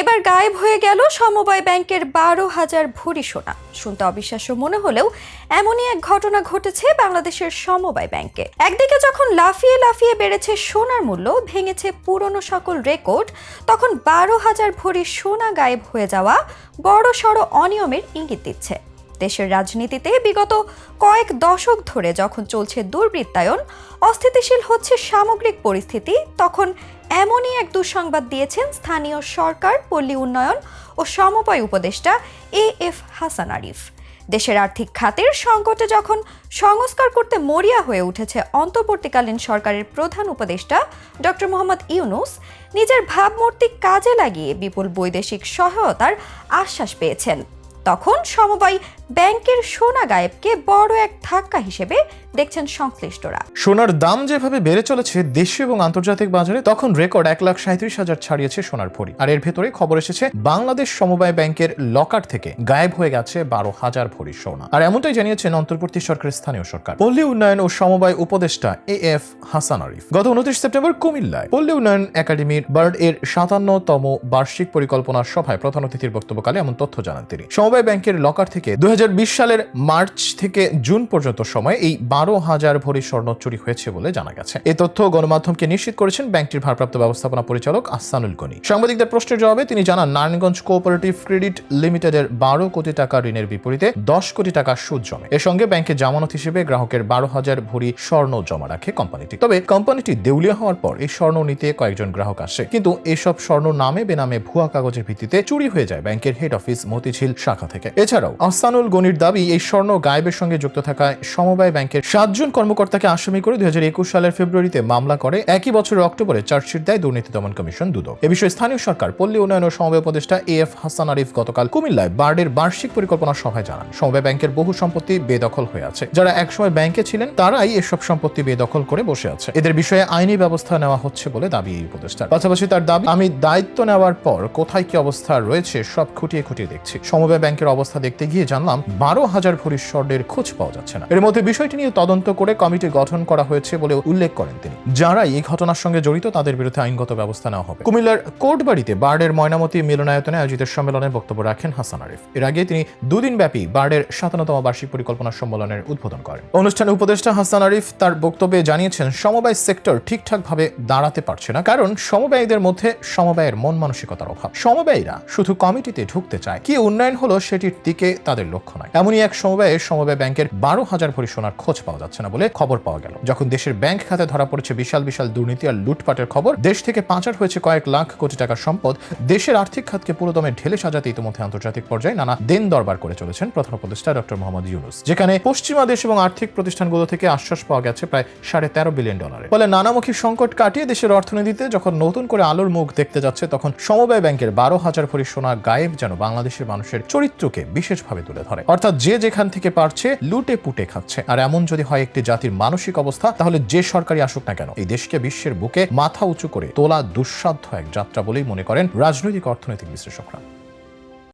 এবার গায়েব হয়ে গেল সমবায় ব্যাংকের বারো হাজার ভরি সোনা। শুনতে অবিশ্বাস্য মনে হলেও এমনই এক ঘটনা ঘটেছে বাংলাদেশের সমবায় ব্যাংকে। একদিকে যখন লাফিয়ে লাফিয়ে বেড়েছে সোনার মূল্য, ভেঙেছে পুরনো সকল রেকর্ড, তখন বারো হাজার ভরি সোনা গায়েব হয়ে যাওয়া বড় সড় অনিয়মের ইঙ্গিত দিচ্ছে। দেশের রাজনীতিতে বিগত কয়েক দশক ধরে যখন চলছে দুর্বৃত্তায়ন, অস্থিতিশীল হচ্ছে সামগ্রিক পরিস্থিতি, তখন এমনই এক দুঃসংবাদ দিয়েছেন স্থানীয় সরকার, পল্লী উন্নয়ন ও সমবায় উপদেষ্টা এ এফ হাসান আরিফ। দেশের আর্থিক খাতের সংকটে যখন সংস্কার করতে মরিয়া হয়ে উঠেছে অন্তর্বর্তীকালীন সরকারের প্রধান উপদেষ্টা ডক্টর মোহাম্মদ ইউনুস, নিজের ভাবমূর্তি কাজে লাগিয়ে বিপুল বৈদেশিক সহায়তার আশ্বাস পেয়েছেন। তখন সমবায় ব্যাংকের সোনা গায়েবকে বড় এক ধাক্কা হিসেবে দেখছেন সংশ্লিষ্টরা। সোনার দাম যেভাবে বেড়ে চলেছে দেশে এবং আন্তর্জাতিক বাজারে, তখন রেকর্ড এক লাখ সাঁত্রিশ হাজার ছাড়িয়েছে সোনার ভরি আর এর ভেতরে খবর এসেছে, বাংলাদেশ সমবায় ব্যাংকের লকার থেকে গায়েব হয়ে গেছে বারো হাজার ভরি সোনা। আর এমনটাই জানিয়েছেন অন্তর্বর্তী সরকারের স্থানীয় সরকার। পল্লী উন্নয়ন ও সমবায় উপদেষ্টা এ এফ হাসান আরিফ গত উনত্রিশ সেপ্টেম্বর কুমিল্লায় পল্লী উন্নয়ন একাডেমির বার্ড এর সাতান্নতম বার্ষিক পরিকল্পনা সভায় প্রধান অতিথির বক্তব্যকালে এমন তথ্য জানান তিনি। সমবায় ব্যাংকের লকার থেকে দুই হাজার বিশ সালের মার্চ থেকে জুন পর্যন্ত সময় এই বারো হাজার ভরি স্বর্ণ চুরি হয়েছে বলে জানা গেছে। এই তথ্য গণমাধ্যমকে নিশ্চিত করেছেন ব্যাংকটির ভারপ্রাপ্ত ব্যবস্থাপনা পরিচালক আহসানুল গনি। সাংবাদিকদের প্রশ্নের জবাবে তিনি জানান, নারায়ণগঞ্জ কোঅপারেটিভ ক্রেডিট লিমিটেডের বারো কোটি টাকা ঋণের বিপরীতে দশ কোটি টাকা সুদ জমে। এর সঙ্গে ব্যাংকে জামানত হিসেবে গ্রাহকের বারো হাজার ভরি স্বর্ণ জমা রাখে কোম্পানিটি। তবে কোম্পানিটি দেউলিয়া হওয়ার পর এই স্বর্ণ নিতে কয়েকজন গ্রাহক আসে। কিন্তু এসব স্বর্ণ নামে বেনামে ভুয়া কাগজের ভিত্তিতে চুরি হয়ে যায় ব্যাংকের হেড অফিস মতিঝিল শাখা থেকে। এছাড়াও, আহসানুল গনির দাবি, এই স্বর্ণ গায়েবের সঙ্গে যুক্ত থাকায় সমবায় ব্যাংকের সাতজন কর্মকর্তাকে আসামি করে দুই সালের ফেব্রুয়ারিতে মামলা করে। একই বছরের অক্টোবরে চার্জশিট দেয় দুর্নীতি দমন কমিশন দুদক। এ বিষয়ে স্থানীয় সরকার, পল্লী উন্নয়ন ও সমবায় উপদেষ্টা এ এফ হাসান আরিফ গতকাল কুমিল্লায় বার্ডের বার্ষিক পরিকল্পনা সভায় জানান। সমবায় ব্যাংকের বহু সম্পত্তি বেদখল হয়ে আছে। যারা একসময় ব্যাংকে ছিলেন, তারাই এসব সম্পত্তি বেদখল করে বসে আছে। এদের বিষয়ে আইনি ব্যবস্থা নেওয়া হচ্ছে বলে দাবি এই উপদেষ্টার। পাশাপাশি তার দাবি, আমি দায়িত্ব নেওয়ার পর কোথায় কি অবস্থা রয়েছে, সব খুঁটিয়ে খুঁটিয়ে দেখছি। সমবায় ব্যাংকের অবস্থা দেখতে গিয়ে জানলাম বারো হাজার ভরি স্বর্ণের খোঁজ পাওয়া যাচ্ছে না। এর মধ্যে বিষয়টি নিয়ে তদন্ত করে কমিটি গঠন করা হয়েছে বলে উল্লেখ করেন তিনি। যারাই এই ঘটনার সঙ্গে জড়িত, তাদের বিরুদ্ধে আইনগত ব্যবস্থা নেওয়া হবে। কুমিল্লার কোর্টবাড়িতে বার্ডের ময়নামতি মিলনায়তনে আয়োজিত সম্মেলনে বক্তব্য রাখেন হাসান আরিফ। এর আগে তিনি দুদিন ব্যাপী বার্ডের সাতান্নতম বার্ষিক পরিকল্পনা সম্মেলনের উদ্বোধন করেন। অনুষ্ঠানে উপদেষ্টা হাসান আরিফ তার বক্তব্যে জানিয়েছেন, সমবায় সেক্টর ঠিকঠাকভাবে দাঁড়াতে পারছে না কারণ সমবায়ীদের মধ্যে সমবায়ের মন মানসিকতার অভাব। সমবায়ীরা শুধু কমিটিতে ঢুকতে চায়। কি উন্নয়ন হলো সেটির দিকে তাদের লক্ষ্য নয়। এমনই এক সমবায়ে সমবায় ব্যাংকের বারো হাজার ভরি সোনার খোঁজ পাওয়া যাচ্ছে না বলে খবর পাওয়া গেল। যখন দেশের ব্যাংক খাতে ধরা পড়েছে বিশাল বিশাল দুর্নীতি আর লুটপাটের খবর, দেশ থেকে পাচার হয়েছে কয়েক লাখ কোটি টাকার সম্পদ। দেশের আর্থিক খাতকে পুরোদমে ঢেলে সাজাতে ইতিমধ্যে আন্তর্জাতিক পর্যায়ে নানা দেন দরবার করে চলেছেন প্রধান উপদেষ্টা ডক্টর মোহাম্মদ ইউনুস, যেখানে পশ্চিমা দেশ এবং আর্থিক প্রতিষ্ঠানগুলো থেকে আশ্বাস পাওয়া গেছে প্রায় সাড়ে তেরো বিলিয়ন ডলারে ফলে নানামুখী সংকট কাটিয়ে দেশের অর্থনীতিতে যখন নতুন করে আলোর মুখ দেখতে যাচ্ছে, তখন সমবায় ব্যাংকের বারো হাজার ভরি সোনা গায়েব যেন বাংলাদেশের মানুষের চরিত্রকে বিশেষভাবে তুলে ধরে। অর্থাৎ যে যেখান থেকে পারছে, লুটে পুটে খাচ্ছে। আর এমন যদি হয় একটি জাতির মানসিক অবস্থা, তাহলে যে সরকারি আসুক না কেন, এই দেশকে বিশ্বের বুকে মাথা উঁচু করে তোলা দুঃসাধ্য এক যাত্রা বলেই মনে করেন রাজনৈতিক অর্থনৈতিক বিশ্লেষকরা।